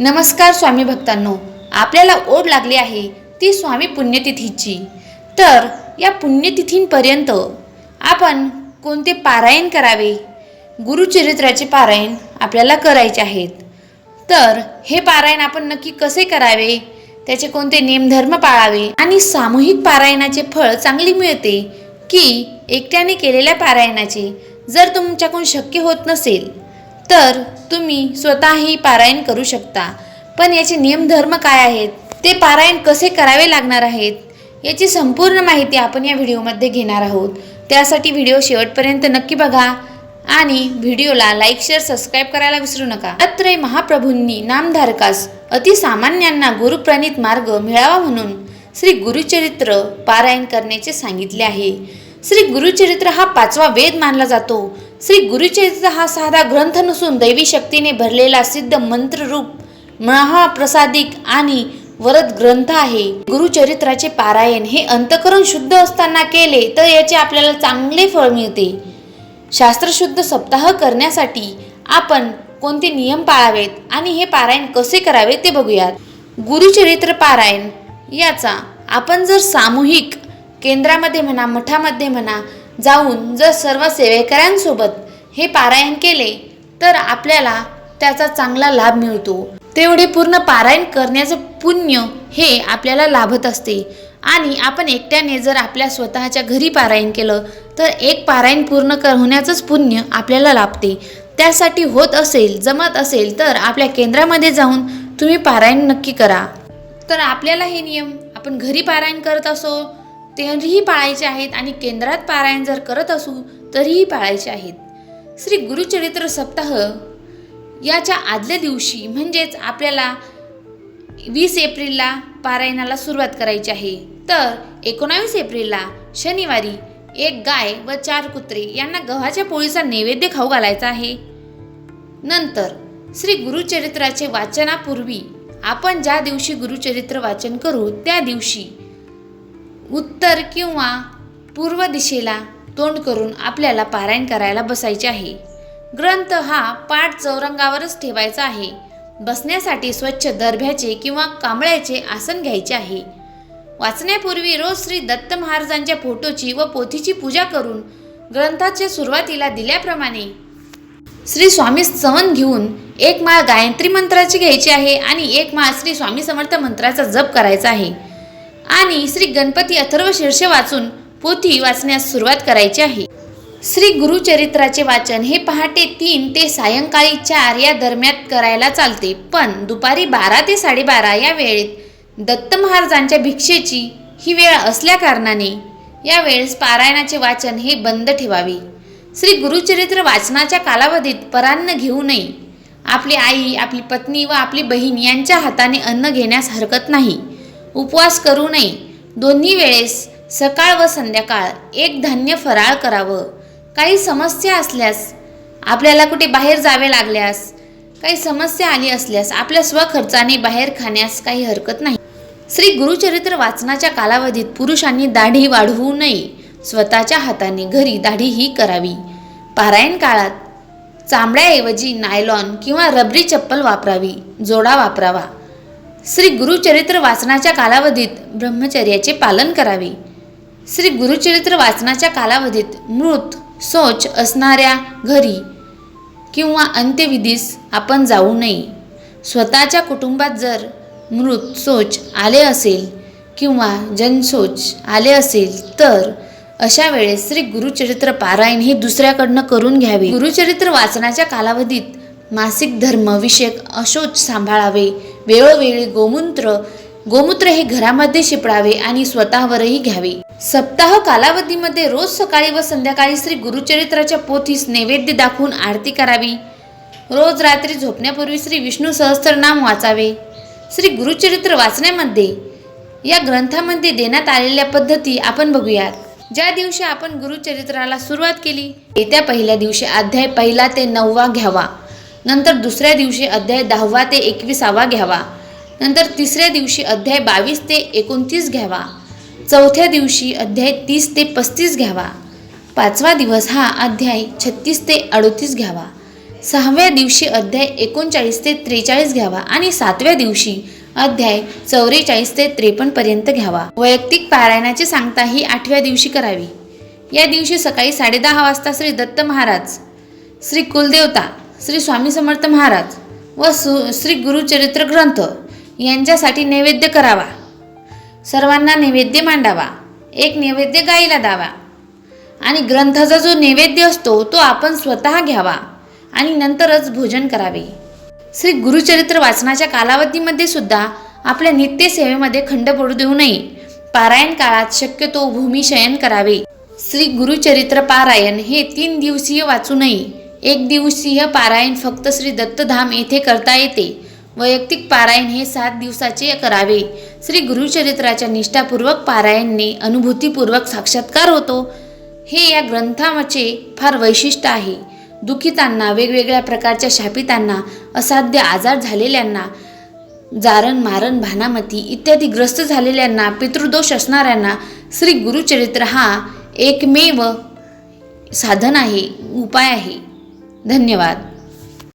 नमस्कार स्वामी भक्तांनो आपल्याला ओढ लागली आहे ती स्वामी पुण्यतिथीची. तर या पुण्यतिथींपर्यंत आपण कोणते पारायण करावे? गुरुचरित्राचे पारायण आपल्याला करायचे आहेत. तर हे पारायण आपण नक्की कसे करावे? त्याचे कोणते नियमधर्म पाळावे? आणि सामूहिक पारायणाचे फळ चांगले मिळते की एकट्याने केलेल्या पारायणाचे जर तुमच्याकडून शक्य होत नसेल? तर तुम्ही स्वतःही पारायण करू शकता. पण याचे नियमधर्म काय आहेत? ते पारायण कसे करावे लागणार आहेत? याची संपूर्ण माहिती आपण या व्हिडिओमध्ये घेणार आहोत. त्यासाठी व्हिडिओ शेवटपर्यंत नक्की बघा आणि व्हिडिओला लाईक शेअर सबस्क्राईब करायला विसरू नका. अत्रय महाप्रभूंनी नामधारकास अतिसामान्यांना गुरुप्रणित मार्ग मिळावा म्हणून श्री गुरुचरित्र पारायण करण्याचे सांगितले आहे. श्री गुरुचरित्र हा पाचवा वेद मानला जातो. श्री गुरुचरित्र हा साधा ग्रंथ नसून दैवी शक्तीने भरलेला सिद्ध मंत्ररूप महाप्रसादिक आणि वरद ग्रंथ आहे. गुरुचरित्राचे पारायण हे अंतकरण शुद्ध असताना केले तर याचे आपल्याला चांगले फळ मिळते. शास्त्रशुद्ध सप्ताह करण्यासाठी आपण कोणते नियम पाळावेत आणि हे पारायण कसे करावे ते बघूयात. गुरुचरित्र पारायण याचा आपण जर सामूहिक केंद्रामध्ये म्हणा मठामध्ये म्हणा जाऊन जर सर्व सेवेकऱ्यांसोबत हे पारायण केले तर आपल्याला त्याचा चांगला लाभ मिळतो. तेवढे पूर्ण पारायण करण्याचं पुण्य हे आपल्याला लाभत असते. आणि आपण एकट्याने जर आपल्या स्वतःच्या घरी पारायण केलं तर एक पारायण पूर्ण कर होण्याचंच पुण्य आपल्याला लाभते. त्यासाठी होत असेल जमत असेल तर आपल्या केंद्रामध्ये जाऊन तुम्ही पारायण नक्की करा. तर आपल्याला हे नियम आपण घरी पारायण करत असो तेरीही पाळायचे आहेत आणि केंद्रात पारायण जर करत असू तरीही पाळायचे आहेत. श्री गुरुचरित्र सप्ताह याच्या आदल्या दिवशी म्हणजेच आपल्याला वीस एप्रिलला पारायणाला सुरुवात करायची आहे. तर एकोणावीस एप्रिलला शनिवारी एक गाय व चार कुत्रे यांना गव्हाच्या पोळीचा नैवेद्य खाऊ घालायचा आहे. नंतर श्री गुरुचरित्राचे वाचनापूर्वी आपण ज्या दिवशी गुरुचरित्र वाचन करू त्या दिवशी उत्तर किंवा पूर्व दिशेला तोंड करून आपल्याला पारायण करायला बसायचे आहे. ग्रंथ हा पाठ चौरंगावरच ठेवायचा आहे. बसण्यासाठी स्वच्छ दर्भ्याचे किंवा कांबळ्याचे आसन घ्यायचे आहे. वाचण्यापूर्वी रोज श्री दत्त महाराजांच्या फोटोची व पोथीची पूजा करून ग्रंथाच्या सुरुवातीला दिल्याप्रमाणे श्री स्वामी सवन घेऊन एक माळ गायत्री मंत्राची घ्यायची आहे आणि एक माळ श्री स्वामी समर्थ मंत्राचा जप करायचा आहे. आणि श्री गणपती अथर्व शीर्ष वाचून पोथी वाचण्यास सुरुवात करायची आहे. श्री गुरुचरित्राचे वाचन हे पहाटे तीन ते सायंकाळी चार या दरम्यान करायला चालते. पण दुपारी बारा ते साडेबारा या वेळेत दत्त महाराजांच्या भिक्षेची ही वेळ असल्या कारणाने या वेळेस पारायणाचे वाचन हे बंद ठेवावे. श्री गुरुचरित्र वाचनाच्या कालावधीत परान्न घेऊ नये. आपली आई आपली पत्नी व आपली बहीण यांच्या हाताने अन्न घेण्यास हरकत नाही. उपवास करू नये. दोन्ही वेळेस सकाळ व संध्याकाळ एक धान्य फराळ करावं. काही समस्या असल्यास आपल्याला कुठे बाहेर जावे लागल्यास काही समस्या आली असल्यास आपल्या स्वखर्चाने बाहेर खाण्यास काही हरकत नाही. श्री गुरुचरित्र वाचनाच्या कालावधीत पुरुषांनी दाढी वाढवू नये. स्वतःच्या हाताने घरी दाढी ही करावी. पारायण काळात चांबड्याऐवजी नायलॉन किंवा रबरी चप्पल वापरावी. जोडा वापरावा. श्री गुरुचरित्र वाचनाच्या कालावधीत ब्रह्मचर्याचे पालन करावे. श्री गुरुचरित्र वाचनाच्या कालावधीत मृत शौच असणाऱ्या घरी किंवा अंत्यविधीस आपण जाऊ नये. स्वतःच्या कुटुंबात जर मृत शौच आले असेल किंवा जनशौच आले असेल तर अशा वेळेस श्री गुरुचरित्र पारायण हे दुसऱ्याकडनं करून घ्यावे. गुरुचरित्र वाचनाच्या कालावधीत मासिक धर्म विषयक अशोच सांभाळावे. वेळोवेळी गोमूत्र गोमूत्र हे घरामध्ये शिपडावे आणि स्वतःवरही घ्यावे. सप्ताह कालावधीमध्ये रोज सकाळी व संध्याकाळी श्री गुरुचरित्राच्या पोथीस नैवेद्य दाखवून आरती करावी. रोज रात्री झोपण्यापूर्वी श्री विष्णू सहस्त्रनाम वाचावे. श्री गुरुचरित्र वाचण्यामध्ये या ग्रंथामध्ये देण्यात आलेल्या पद्धती आपण बघूयात. ज्या दिवशी आपण गुरुचरित्राला सुरुवात केली येत्या पहिल्या दिवशी अध्याय पहिला ते नववा घ्यावा. नंतर दुसऱ्या दिवशी अध्याय दहावा ते एकविसावा घ्यावा. नंतर तिसऱ्या दिवशी अध्याय बावीस ते एकोणतीस घ्यावा. चौथ्या दिवशी अध्याय तीस ते पस्तीस घ्यावा. पाचवा दिवस हा अध्याय छत्तीस ते अडोतीस घ्यावा. सहाव्या दिवशी अध्याय एकोणचाळीस ते त्रेचाळीस घ्यावा आणि सातव्या दिवशी अध्याय चौवेचाळीस ते त्रेपन्नपर्यंत घ्यावा. वैयक्तिक पारायणाची सांगता ही आठव्या दिवशी करावी. या दिवशी सकाळी साडेदहा वाजता श्री दत्त महाराज श्री कुलदेवता श्री स्वामी समर्थ महाराज व सु श्री गुरुचरित्र ग्रंथ यांच्यासाठी नैवेद्य करावा. सर्वांना नैवेद्य मांडावा एक नैवेद्य गाईला द्यावा आणि ग्रंथाचा जो नैवेद्य असतो तो आपण स्वतः घ्यावा आणि नंतरच भोजन करावे. श्री गुरुचरित्र वाचनाच्या कालावधीमध्ये सुद्धा आपल्या नित्यसेवेमध्ये खंड पडू देऊ नये. पारायण काळात शक्यतो भूमिशयन करावे. श्री गुरुचरित्र पारायण हे तीन दिवसीय वाचू नये. एक दिवसीय पारायण फक्त श्री दत्तधाम येथे करता येते. वैयक्तिक पारायण हे सात दिवसाचे करावे. श्री गुरुचरित्राच्या निष्ठापूर्वक पारायणने अनुभूतीपूर्वक साक्षात्कार होतो. हे या ग्रंथाचे फार वैशिष्ट्य आहे. दुखितांना वेगवेगळ्या प्रकारच्या शापितांना असाध्य आजार झालेल्यांना जारण मारण भानामती इत्यादी ग्रस्त झालेल्यांना पितृदोष असणाऱ्यांना श्री गुरुचरित्र हा एकमेव साधन आहे उपाय आहे. धन्यवाद.